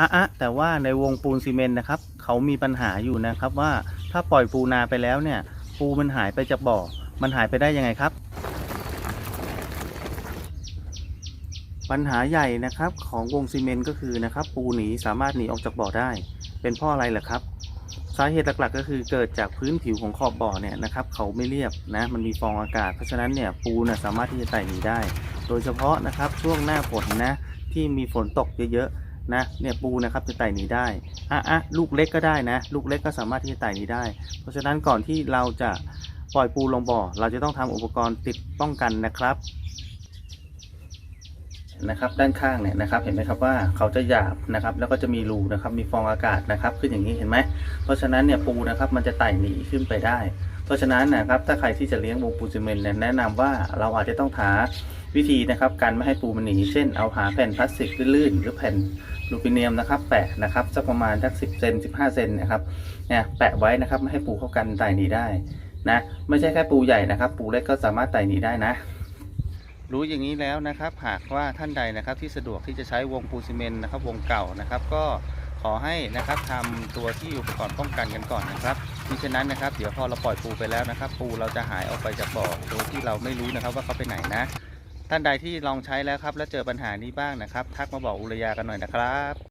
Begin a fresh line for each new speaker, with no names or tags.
อะอะแต่ว่าในวงปูนซีเมนต์นะครับ เขามีปัญหาอยู่นะครับว่าถ้าปล่อยปูนาไปแล้วเนี่ย ปูมันหายไปจากบ่อ มันหายไปได้ยังไงครับ ปัญหาใหญ่นะครับของวงซีเมนต์ก็คือนะครับ ปูหนีสามารถหนีออกจากบ่อได้ เป็นเพราะอะไรเหรอครับ สาเหตุหลักๆ ก็คือเกิดจากพื้นผิวของขอบบ่อเนี่ยนะครับ เขาไม่เรียบนะมันมีฟองอากาศเพราะฉะนั้นเนี่ยปูน่ะสามารถที่จะไต่หนีได้ โดยเฉพาะนะครับช่วงหน้าฝนนะที่มีฝนตกเยอะๆ นะเนี่ยปูนะครับจะไต่หนีได้อะอะลูกเล็กก็ได้นะ ลูกเล็กก็สามารถที่จะไต่หนีได้ เพราะฉะนั้นก่อนที่เราจะปล่อยปูลงบ่อ เราจะต้องทำอุปกรณ์ติดป้องกันนะครับนะครับด้านข้างเนี่ยนะครับเห็นไหมครับว่าเขาจะหยาบนะครับแล้วก็จะมีรูนะครับมีฟองอากาศนะครับขึ้นอย่างนี้เห็นไหมเพราะฉะนั้นเนี่ยปูนะครับมันจะไต่หนีขึ้นไปได้ เพราะฉะนั้นนะครับถ้าใครที่จะเลี้ยงวงปูซีเมนต์เนี่ยแนะนำว่าเราอาจจะต้องหาวิธีนะครับการไม่ให้ปูมันหนีเช่นเอาหาแผ่นพลาสติกลื่นๆหรือแผ่น ลูมิเนียมนะครับ แปะนะครับสักประมาณสักสิบเซนสิบห้าเซนนะครับเนี่ยแปะไว้นะครับไม่ให้ปูเข้ากันไต่หนีได้นะไม่ใช่แค่ปูใหญ่นะครับ ปูเล็กก็สามารถไต่หนีได้นะ รู้อย่างนี้แล้วนะครับ หากว่าท่านใดนะครับที่สะดวกที่จะใช้วงปูซีเมนต์นะครับ วงเก่านะครับ ก็ขอให้นะครับทำตัวที่อุปกรณ์ป้องกันกันก่อนนะครับมิฉะนั้นนะครับ เดี๋ยวพอเราปล่อยปูไปแล้วนะครับ ปูเราจะหายออกไปจากบ่อโดยที่เราไม่รู้นะครับว่าเขาไปไหนนะ ท่านใดที่ลองใช้แล้วครับ แล้วเจอปัญหานี้บ้างนะครับ ทักมาบอกอุรยากันหน่อยนะครับ